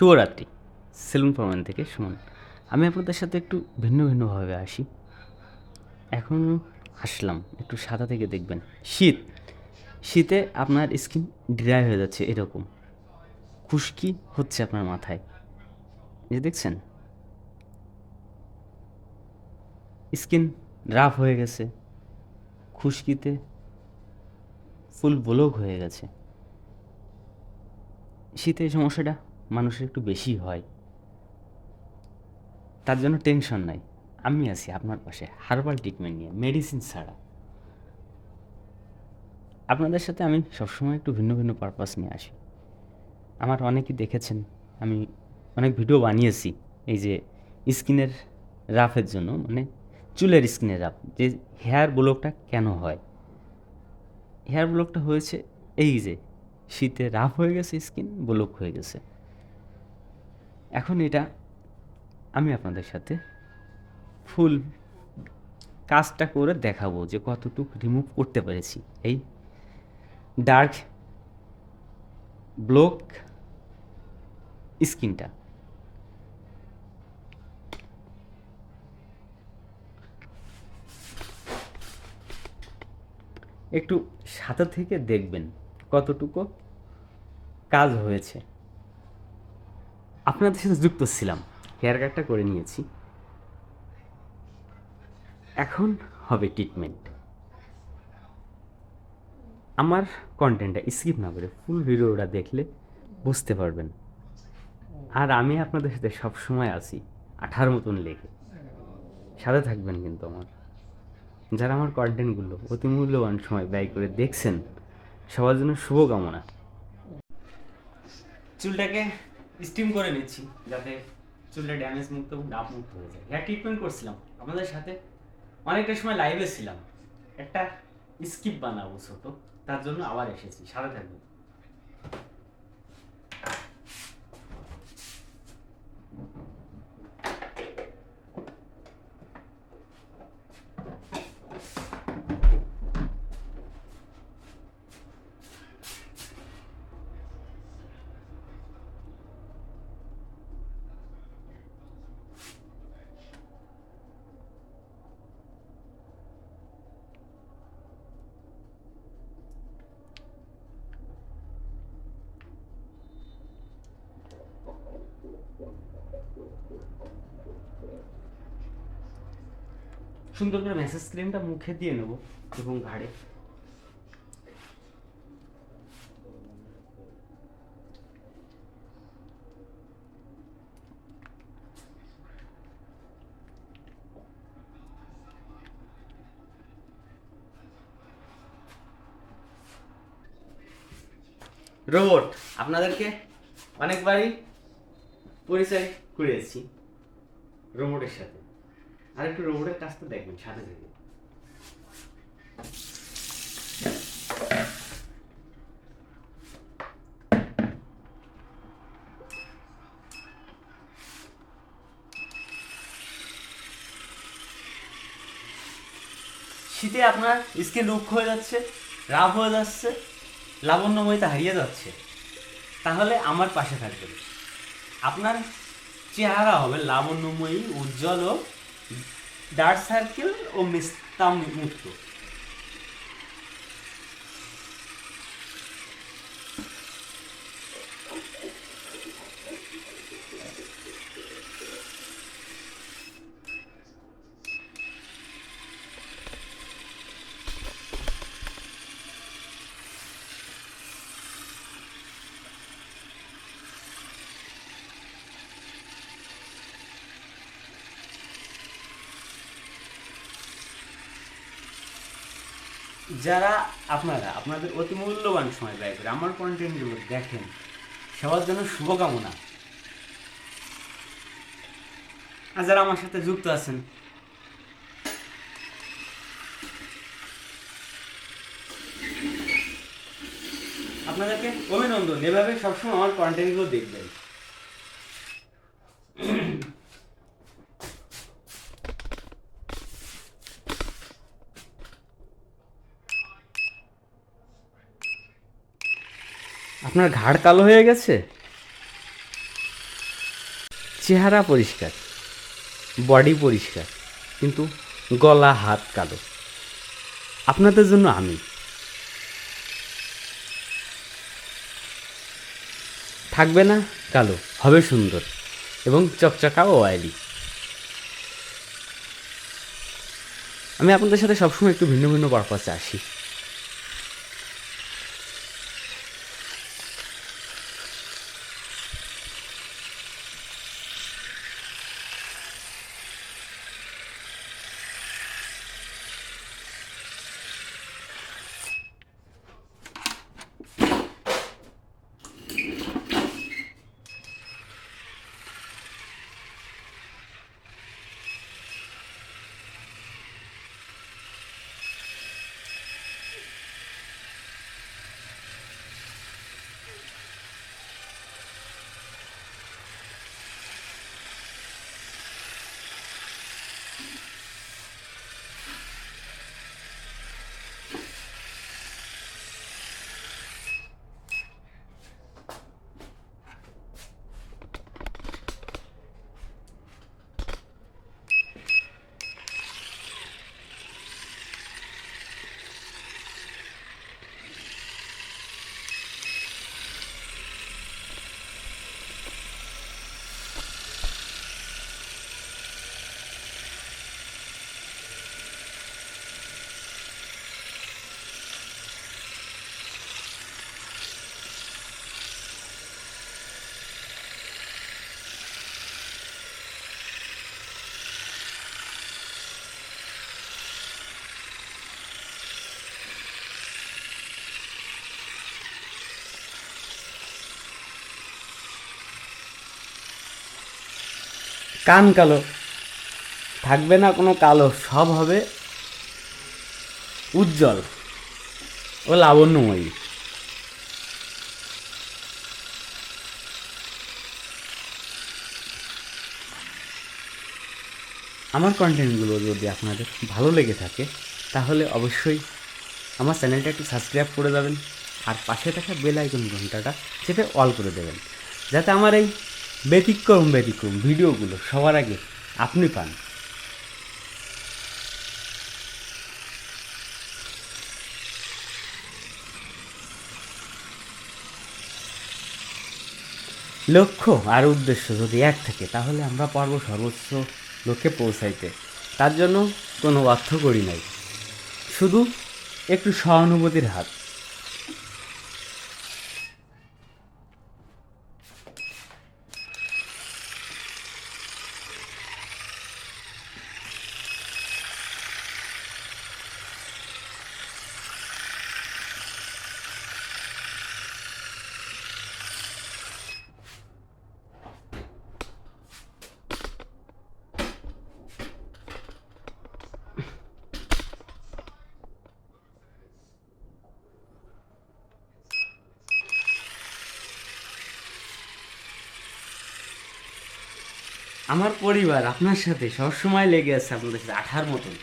শুভরাত্রি, সেলুন ফরমান থেকে সুমন। আমি আপনাদের সাথে একটু ভিন্ন ভিন্নভাবে আসি। এখন আসলাম, একটু সাদা থেকে দেখবেন। শীত, শীতে আপনার স্কিন ড্রাই হয়ে যাচ্ছে এরকম। খুশকি হচ্ছে আপনার মাথায়। যে দেখছেন? স্কিন রাফ হয়ে গেছে। খুশকিতে ফুল ব্লক হয়ে গেছে। শীতে এই সমস্যাটা মানুষের একটু বেশি হয়। তার জন্য টেনশন নাই। আমি আছি আপনার পাশে হার্বাল ট্রিটমেন্ট নিয়ে মেডিসিন ছাড়া। আপনাদের সাথে আমি সবসময় একটু ভিন্ন ভিন্ন পারপাস নিয়ে আসি। আমার অনেকেই দেখেছেন, আমি অনেক ভিডিও বানিয়েছি, এই যে স্কিনের রাফের জন্য মানে চুলের স্কিনের রাফ, যে হেয়ার ব্লকটা কেন হয়? হেয়ার ব্লকটা হয়েছে, এই যে শীতে রাফ হয়ে গেছে স্কিন ব্লক হয়ে গেছে। এখন এটা আমি আপনাদের সাথে ফুল কাজটা করে দেখাবো যে কতটুকু রিমুভ করতে পেরেছি। এই ডার্ক ব্লক স্কিনটা। একটু সাথে থেকে দেখবেন কতটুকু কাজ হয়েছে। আপনাদের সাথে যুক্ত ছিলাম। হেয়ার কাটটা করে নিয়েছি। এখন হবে ট্রিটমেন্ট। আমার কন্টেন্টটা স্কিপ না করে ফুল ভিডিওটা দেখলে বুঝতে পারবেন। আর আমি আপনাদের সাথে সব সময় আছি, আঠার মতন লেগে। সাথে থাকবেন কিন্তু আমার। যারা আমার কন্টেন্টগুলো অতি মূল্যবান সময় ব্যয় করে দেখছেন, সবার জন্য শুভকামনা। চুলটাকে স্টিম করে নিচ্ছি যাতে চুলটা ড্যামেজ মুক্ত ডাব মুক্ত হয়ে যায়। হেয়ার ট্রিটমেন্ট করছিলাম। আমাদের সাথে অনেকটা সময় লাইভে ছিলাম। একটা স্কিপ বানাবো ছোট। তার জন্য আবার এসেছি। সারা থাকবেন। সুন্দর করে মেসেজ ক্রিমটা মুখে দিয়ে নেব এবং ঘাড়ে। রোবট, আপনাদেরকে অনেকবারই পরিচয় করিয়েছি রোবটের সাথে। আর একটু রোবটের কাজটা দেখবেন সাথে থেকে শীতে আপনার স্কিন রুক্ষ হয়ে যাচ্ছে, রাফ হয়ে যাচ্ছে, লাবণ্যময়তা হারিয়ে যাচ্ছে। তাহলে আমার পাশে থাকবেন। আপনার চেহারা হবে লাবণ্যময়ী, উজ্জ্বল ও ডার্ক সার্কেল ও মিস্তাম মুক্ত যারা আপনারা, আপনাদের অতি মূল্যবান সময় ব্যয় করে আমার কন্টেন্টগুলো দেখেন, সবার জন্য শুভকামনা। আর যারা আমার সাথে যুক্ত আছেন, আপনাদেরকে অভিনন্দন। এভাবে সবসময় আমার কন্টেন্টগুলো দেখবেন। আপনার ঘাড় কালো হয়ে গেছে? চেহারা পরিষ্কার বডি পরিষ্কার, কিন্তু গলা, হাত কালো। আপনাদের জন্য আমি। থাকবে না কালো, হবে সুন্দর এবং চকচকা ও অয়েলি আমি আপনাদের সাথে সবসময় একটু ভিন্ন ভিন্ন পারপাসে আসি। কান কালো। থাকবে না কোনো কালো, সব হবে উজ্জ্বল ও লাবণ্যময়ী। আমার কন্টেন্টগুলো যদি আপনাদের ভালো লেগে থাকে, তাহলে অবশ্যই আমার চ্যানেলটা একটু সাবস্ক্রাইব করে দেবেন আর পাশে থাকা বেল আইকন ঘন্টাটা চেপে অল করে দেবেন, যাতে আমার এই ব্যতিক্রম ব্যতিক্রম, ভিডিওগুলো সবার আগে আপনি পান। লক্ষ্য আর উদ্দেশ্য যদি এক থাকে, তাহলে আমরা পারব সর্বোচ্চ লক্ষ্যে পৌঁছাইতে। তার জন্য কোনো অর্থ করি নাই। শুধু একটু সহানুভূতির হাত। আমার পরিবার, আপনার সাথে সবসময় লেগে আছে আপনাদের সাথে আঠার মতন।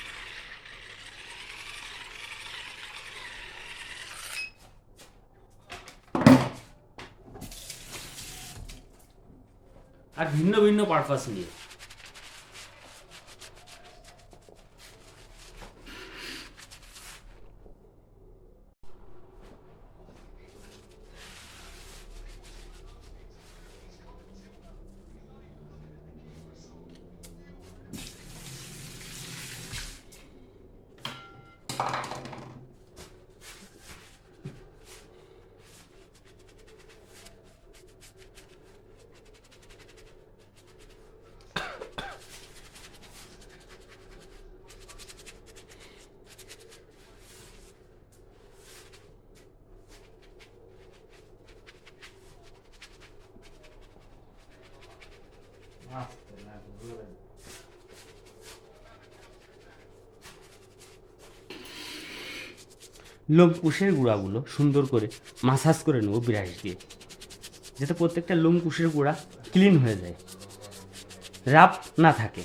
আর ভিন্ন ভিন্ন পারপাস নিয়ে। লোম কুশের গুঁড়াগুলো সুন্দর করে মাসাজ করে নেব ব্রাশ দিয়ে। যাতে প্রত্যেকটা লোম কুশের গুঁড়া ক্লিন হয়ে যায়। রাপ না থাকে।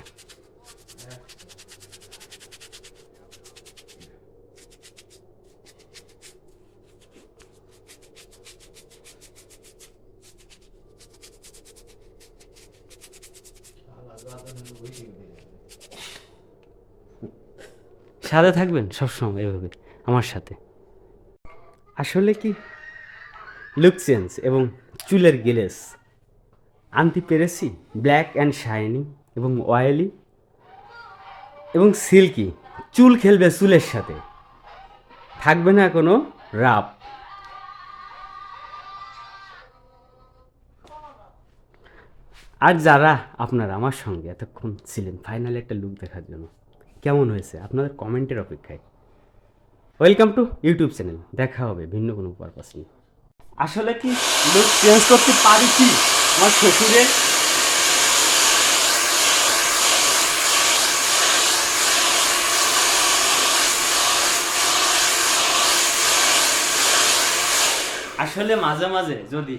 সাথে থাকবেন সবসময় এভাবে, আমার সাথে। আসলে কি? লুক চেঞ্জ এবং চুলের গেলেস। আনতে পেরেছি ব্ল্যাক অ্যান্ড শাইনি এবং অয়েলি এবং সিল্কি চুল খেলবে চুলের সাথে। থাকবে না কোনো রাপ আর যারা আপনারা আমার সঙ্গে এতক্ষণ ছিলেন ফাইনালি একটা লুক দেখার জন্য। কেমন হয়েছে? আপনাদের কমেন্টের অপেক্ষায়। ওয়েলকাম টু ইউটিউব চ্যানেল দেখা হবে ভিন্ন কোনো পারপাস নিয়ে। আসলে কি লুক চেঞ্জ করতে পারি কি? আমার শ্বশুরের আসলে মাঝে মাঝে যদি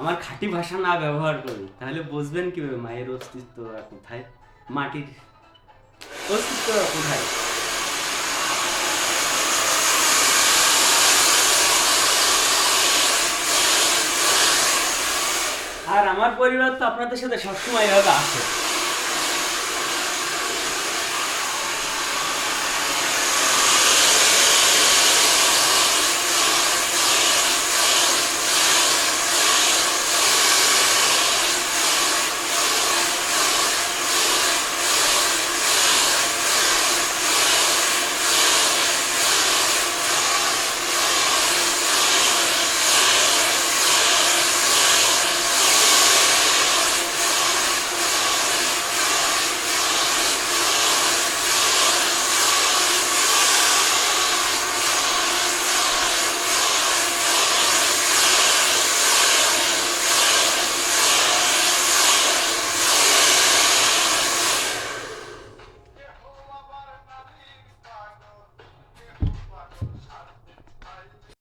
আমার খাঁটি ভাষা না ব্যবহার করি, তাহলে বুঝবেন কীভাবে মায়ের অস্তিত্ব কোথায় মাটির অস্তিত্ব কোথায় আর আমার পরিবার তো আপনাদের সাথে সবসময় এভাবে আছে